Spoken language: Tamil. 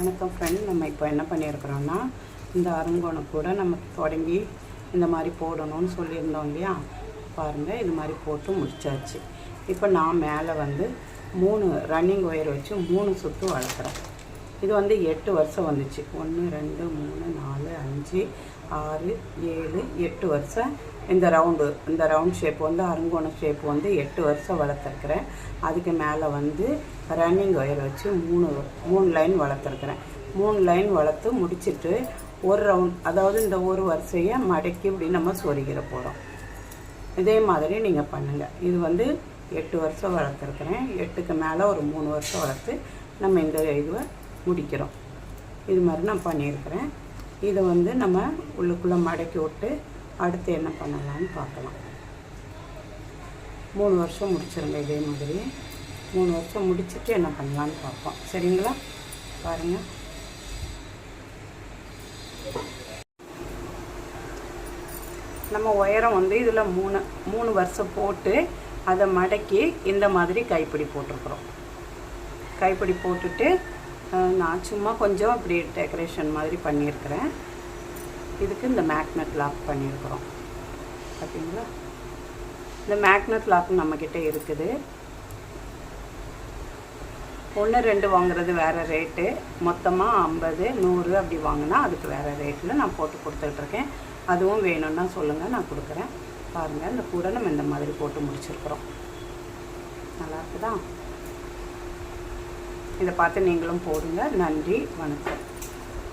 வணக்கம் ஃப்ரெண்ட் நம்ம இப்போ என்ன பண்ணியிருக்கிறோன்னா இந்த அருங்கோணம் கூட நம்ம தொடங்கி இந்த மாதிரி போடணும்னு சொல்லியிருந்தோம் இல்லையா? பாருங்கள் இது மாதிரி போட்டு முடிச்சாச்சு. இப்போ நான் மேலே வந்து மூணு ரன்னிங் ஒயர் வச்சு மூணு சுற்று வளர்க்குறேன். இது வந்து எட்டு வருஷம் வந்துச்சு. ஒன்று ரெண்டு மூணு அஞ்சு ஆறு ஏழு எட்டு வருஷம். இந்த ரவுண்டு இந்த ரவுண்ட் ஷேப் வந்து அருங்கோண ஷேப் வந்து எட்டு வருஷம் வளர்த்துருக்குறேன். அதுக்கு மேலே வந்து ரன்னிங் ஒயர் வச்சு மூணு மூணு லைன் வளர்த்துருக்குறேன். மூணு லைன் வளர்த்து முடிச்சிட்டு ஒரு ரவுண்ட் அதாவது இந்த ஒரு வரிசையை மடக்கி இப்படி நம்ம சொருகிற போகிறோம் இதே மாதிரி நீங்கள் பண்ணுங்கள் இது வந்து எட்டு வருஷம் வளர்த்துருக்குறேன். எட்டுக்கு மேலே ஒரு மூணு வருஷம் வளர்த்து நம்ம இந்த இதுவை முடிக்கிறோம். இது மாதிரி நான் பண்ணியிருக்கிறேன். இதை வந்து நம்ம உள்ளுக்குள்ளே மடக்கி விட்டு அடுத்து என்ன பண்ணலாம்னு பார்க்கலாம். மூணு வருஷம் முடிச்சிருங்க இதே மாதிரி. மூணு வருஷம் முடிச்சுட்டு என்ன பண்ணலான்னு பார்ப்போம். சரிங்களா? பாருங்கள் நம்ம உயரம் வந்து இதில் மூணு மூணு வருஷம் போட்டு அதை மடக்கி இந்த மாதிரி கைப்பிடி போட்டிருக்குறோம். கைப்பிடி போட்டுட்டு நான் சும்மா கொஞ்சம் இப்படி டெக்கரேஷன் மாதிரி பண்ணியிருக்கிறேன். இதுக்கு இந்த மேக்னெட் லாக் பண்ணியிருக்கிறோம். பார்த்தீங்களா? இந்த மேக்னெட் லாக் நம்மக்கிட்ட இருக்குது. ஒன்று ரெண்டு வாங்குறது வேறு ரேட்டு மொத்தமாக ஐம்பது நூறு அப்படி வாங்கினா அதுக்கு வேறு ரேட்டில் நான் போட்டு கொடுத்துட்ருக்கேன். அதுவும் வேணும்னா சொல்லுங்கள் நான் கொடுக்குறேன். பாருங்கள் இந்த கூட நம்ம இந்த மாதிரி போட்டு முடிச்சிருக்கிறோம். நல்லா இருக்குதா? இதை பார்த்து நீங்களும் போடுங்க. நன்றி. வணக்கம்.